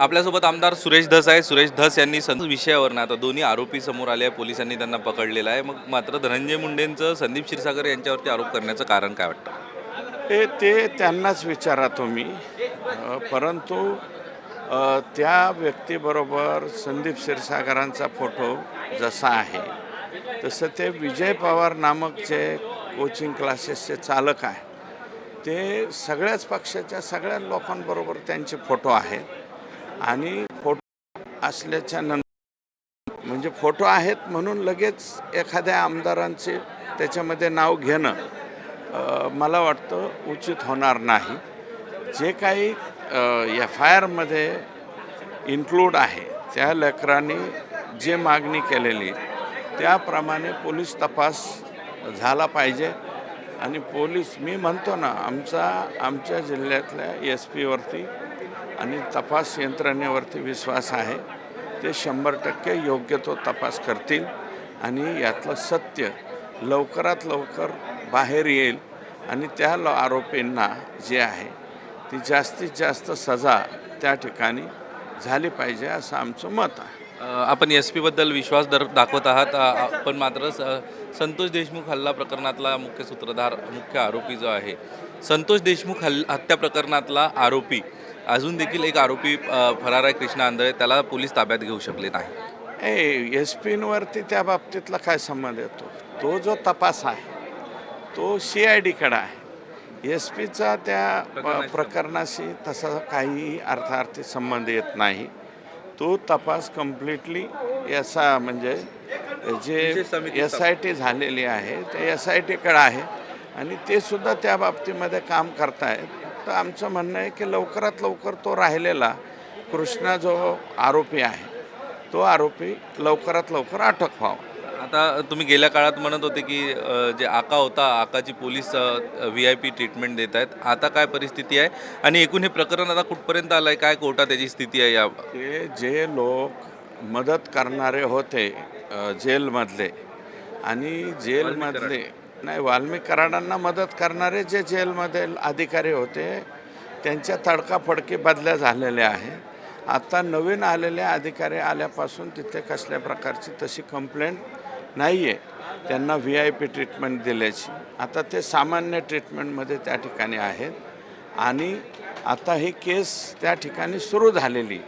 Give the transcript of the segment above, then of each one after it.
आपल्यासोबत आमदार सुरेश धस आहे. सुरेश धस यांनी संत विषयावर ना आता दोन्ही आरोपी समोर आले आहे पोलिसांनी त्यांना पकडलेलं आहे. मग मात्र धनंजय मुंडेंचं संदीप क्षीरसागर यांच्यावरती आरोप करण्याचं कारण काय वाटतं? हे ते त्यांनाच विचारा तुम्ही. परंतु त्या व्यक्तीबरोबर संदीप क्षीरसागरांचा फोटो जसा आहे तसं ते विजय पवार नामक जे कोचिंग क्लासेसचे चालक आहे ते सगळ्याच पक्षाच्या सगळ्या लोकांबरोबर त्यांचे फोटो आहेत. आणि फोटो असल्याच्या नंतर म्हणजे फोटो आहेत म्हणून लगेच एखाद्या आमदारांचे त्याच्यामध्ये नाव घेणं मला वाटतं उचित होणार नाही. जे काही एफ आय आरमध्ये इन्क्लूड आहे त्या लेकरांनी जे मागणी केलेली त्याप्रमाणे पोलीस तपास झाला पाहिजे. आणि पोलीस मी म्हणतो ना आमचा आमच्या जिल्ह्यातल्या एस पीवरती आणि तपास यंत्रणेवरती विश्वास आहे. ते शंभर टक्के योग्य तो तपास करतील आणि यातलं सत्य लवकरात लवकर बाहेर येईल आणि त्या ल- आरोपींना जे आहे ती जास्तीत जास्त सजा त्या ठिकाणी झाली पाहिजे असं आमचं मत आहे. आपण एस पीबद्दल विश्वास दर दाखवत आहात. पण मात्र स- संतोष देशमुख हल्ला प्रकरणातला मुख्य सूत्रधार मुख्य आरोपी जो आहे संतोष देशमुख हल् हत्या प्रकरणातला आरोपी अजून देखील एक आरोपी फरार आहे कृष्णा आंधळे. त्याला पोलीस ताब्यात घेऊ शकले नाही. ए एस पींवरती त्या बाबतीतला काय संबंध येतो तो? जो तपास आहे तो सी आय डीकडे आहे. एस पीचा त्या प्रकरणाशी तसा काही अर्थार्थी संबंध येत नाही. तो तपास कम्प्लिटली याचा म्हणजे जे एस आय टी झालेली आहे ते एस आय टीकडे आहे आणि ते सुद्धा त्या बाबतीमध्ये काम करतायत. तर आमचं म्हणणं आहे की लवकरात लवकर तो राहिलेला कृष्णा जो आरोपी आहे तो आरोपी लवकरात लवकर अटक व्हावा. आता तुम्ही गेल्या काळात म्हणत होते की जे आका होता आकाची police V I P treatment देत आहेत आता काय परिस्थिती आहे? आणि एकूण हे प्रकरण आता कुठपर्यंत आलं आहे काय कोर्टात त्याची स्थिती आहे या? ते जे लोक मदत करणारे होते जेलमधले आणि जेलमधले नाही वाल्मिक कराडांना मदत करणारे जे जेलमध्ये अधिकारी होते त्यांच्या तडकाफडकी बदल्या झालेल्या आहे आता नवीन आलेले अधिकारी आल्यापासून तिथे कसल्या प्रकारची तशी कंप्लेंट नाही आहे त्यांना व्ही आय पी ट्रीटमेंट दिल्याची. आता ते सामान्य ट्रीटमेंटमध्ये त्या ठिकाणी आहेत. आणि आता ही केस त्या ठिकाणी सुरू झालेली.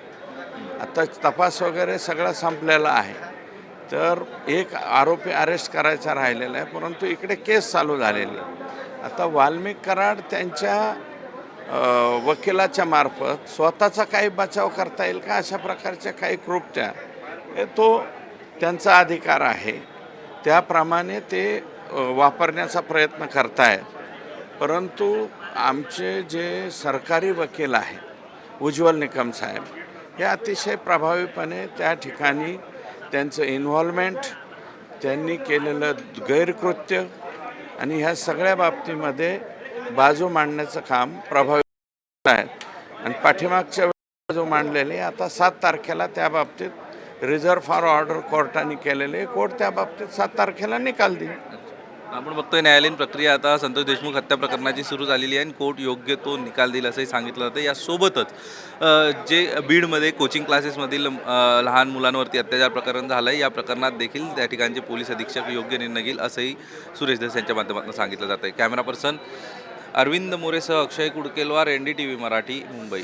आता तपास वगैरे सगळा संपलेला आहे. तर एक आरोपी अरेस्ट करायचा राहिलेला आहे परंतु इकडे केस चालू झालेली. आता वाल्मिक कराड त्यांच्या वकिलाच्या मार्फत स्वतःचा काही बचाव करता येईल का? अशा प्रकारच्या काही कृपट्या हे तो त्यांचा अधिकार आहे. त्याप्रमाणे ते वापरण्याचा प्रयत्न करतायत. परंतु आमचे जे सरकारी वकील आहेत उज्ज्वल निकम साहेब हे अतिशय प्रभावीपणे त्या ठिकाणी त्यांचं इन्व्हॉल्वमेंट त्यांनी केलेलं गैरकृत्य आणि ह्या सगळ्या बाबतीमध्ये बाजू मांडण्याचं काम प्रभावी आहेत. आणि पाठीमागच्या बाजू मांडलेली आता सात तारखेला त्या बाबतीत रिझर्व्ह फॉर ऑर्डर कोर्टाने केलेले कोर्ट त्या बाबतीत सात तारखेला निकाल देईल. आपण बघतोय न्यायालयीन प्रक्रिया आता संतोष देशमुख हत्या प्रकरणाची सुरू झालेली आहे आणि कोर्ट योग्य तो निकाल देईल असंही सांगितलं जातं. यासोबतच जे बीडमध्ये कोचिंग क्लासेसमधील लहान मुलांवरती अत्याचार प्रकरण झालं आहे या प्रकरणात देखील त्या ठिकाणचे पोलीस अधीक्षक योग्य निर्णय घेईल असंही सुरेश धस यांच्या माध्यमातून सांगितलं जातं आहे camera person Arvind मोरेसह Akshay Kudkelwar N D T V Marathi Mumbai.